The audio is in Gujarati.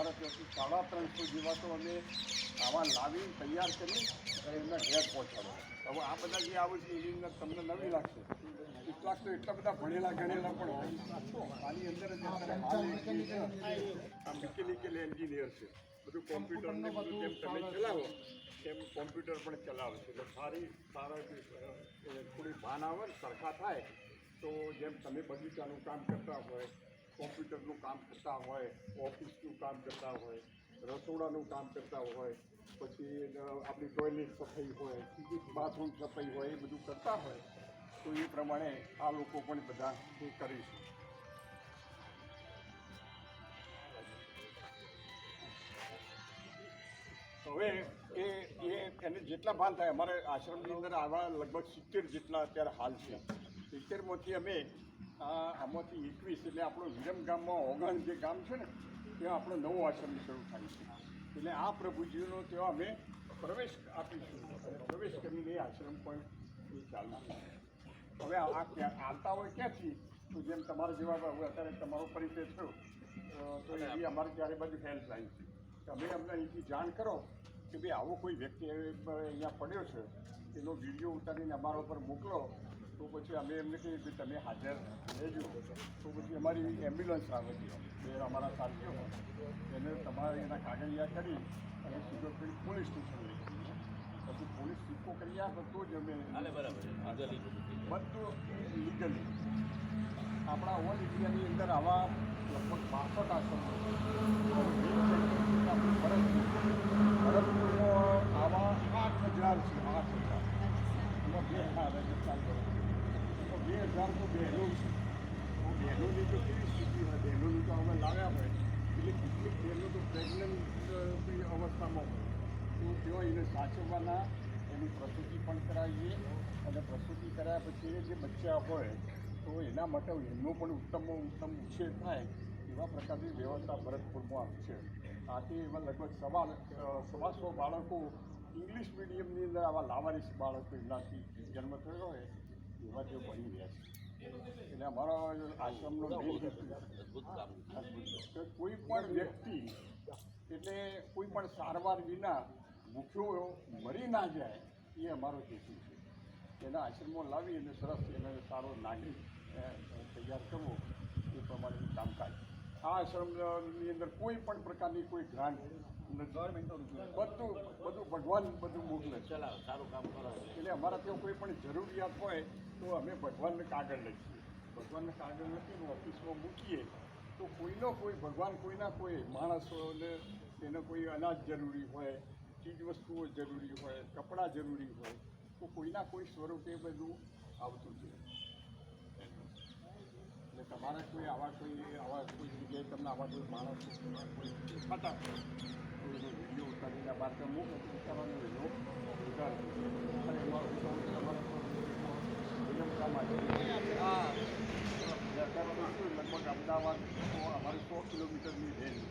અમારા ત્યાંથી સાડા ત્રણસો જેવા તો અમે આવા લાવી તૈયાર કરી અને એમના ઘેર પહોંચાડો. હવે આ બધા જે આવે છે, એની અંદર તમને નવી લાગશે. કેટલાક તો એટલા બધા ભણેલા, ગણેલા પણ આની અંદર જ અત્યારે આ મિકેનિકલ એન્જિનિયર છે. બધું કોમ્પ્યુટર ને બધું જેમ તમે ચલાવો, તેમ કોમ્પ્યુટર પણ ચલાવે છે. એટલે સારી, સારા થોડી ભાન આવે સરખા થાય, તો જેમ તમે બગીચાનું કામ કરતા હોય કોમ્પ્યુટરનું કામ કરતા હોય ઓફિસનું કામ કરતા હોય રસોડાનું કામ કરતા હોય પછી અ, આપણી ટોયલેટ સફાઈ હોય બાથરૂમ સફાઈ હોય એ બધું કરતા હોય તો એ પ્રમાણે આ લોકો પણ બધા એ કરીશું હવે એ એ એને જેટલા ભાન થાય અમારે આશ્રમની અંદર આવા લગભગ સિત્તેર જેટલા અત્યારે હાલ છે. સિત્તેરમાંથી અમે આ આમાંથી એકવીસ એટલે આપણું વિરમ ગામમાં ઓગણ જે ગામ છે ને ત્યાં આપણો નવો આશ્રમ શરૂ થાય છે. એટલે આ પ્રભુજીનો ત્યાં અમે પ્રવેશ આપીશું પ્રવેશ કરીને આશ્રમ પણ એ ચાલુ હવે આ ક્યાં આવતા હોય ક્યાંથી? તો જેમ તમારા જેવા અત્યારે તમારો પરિચય થયો તો એવી અમારી ત્યારે બધું હેલ્પલાઇન છે. તમે અમને અહીંથી જાણ કરો કે ભાઈ આવો કોઈ વ્યક્તિ અહીંયા પડ્યો છે, એનો વીડિયો ઉતારીને અમારા ઉપર મોકલો તો પછી અમે એમને કહીએ કે તમે હાજર રહેજો. તો પછી અમારી એમ્બ્યુલન્સ આવે છે. બે અમારા સાથીઓ એને તમારે એના કાગળિયા કરી અને સીધો પેલી પોલીસ સ્ટેશન લઈ જઈએ. પછી પોલીસ સિક્કો કરી આપે તો જ અમે. બધું લીગલી આપણા ઓલ ઇન્ડિયાની અંદર આવા લગભગ બાસઠ આશ્રમો ભરતપુરમાં આવા આઠ હજાર છે આઠ હજાર. એમાં બે રાજસ્થાન કરો બે હજાર તો બહેનો છે. બહેનોની તો સ્થિતિ હોય? બહેનોની તો અમે લાવ્યા હોય. એટલે કેટલીક બહેનો તો અવસ્થામાં હોય. તો તેઓ એને સાચવવાના, એની પ્રસૂતિ પણ કરાવીએ અને પ્રસૂતિ કરાયા પછી જે બચ્ચા હોય, તો એના માટે એમનો પણ ઉત્તમમાં ઉત્તમ ઉછેર થાય એવા પ્રકારની વ્યવસ્થા ભરતપુરમાં છે. આથી એમાં લગભગ સવા સવાસો બાળકો ઇંગ્લિશ મીડિયમની અંદર આવા લાવારીસ બાળકો એમનાથી જન્મ થયો હોય. એવા તેઓ બની રહ્યા છે. એટલે અમારા આશ્રમનો કે કોઈ પણ વ્યક્તિ, એટલે કોઈ પણ સારવાર વિના ભૂખ્યો મરી ના જાય, એ અમારો હેતુ છે. એના આશ્રમો લાવી અને સરસ એને સારો નાગરિક તૈયાર કરવો, એ પ્રમાણેનું કામકાજ. આ આશ્રમની અંદર કોઈ પણ પ્રકારની કોઈ ગ્રાન્ટ બધું બધું ભગવાન બધું મોકલે છે. સારું કામ કરો. એટલે અમારા ત્યાં કોઈ પણ જરૂરિયાત હોય તો અમે ભગવાનને કાગળ લખીએ ભગવાનને કાગળ લખીને ઓફિસમાં મૂકીએ તો કોઈનો કોઈ ભગવાન કોઈના કોઈ માણસોને એને કોઈ અનાજ જરૂરી હોય ચીજ વસ્તુઓ જરૂરી હોય કપડાં જરૂરી હોય તો કોઈના કોઈ સ્વરૂપે બધું આવતું છે એટલે તમારે કોઈ આવા કોઈ આવા કોઈ જગ્યાએ તમને આવા કોઈ માણસો કોઈ તો એનો વીડિયો ઉતારીને બહાર મૂકો તો ઉતાર અને વિલંબતા માટે. તો શું લગભગ અમદાવાદ અમારી સો કિલોમીટરની રેન્જ.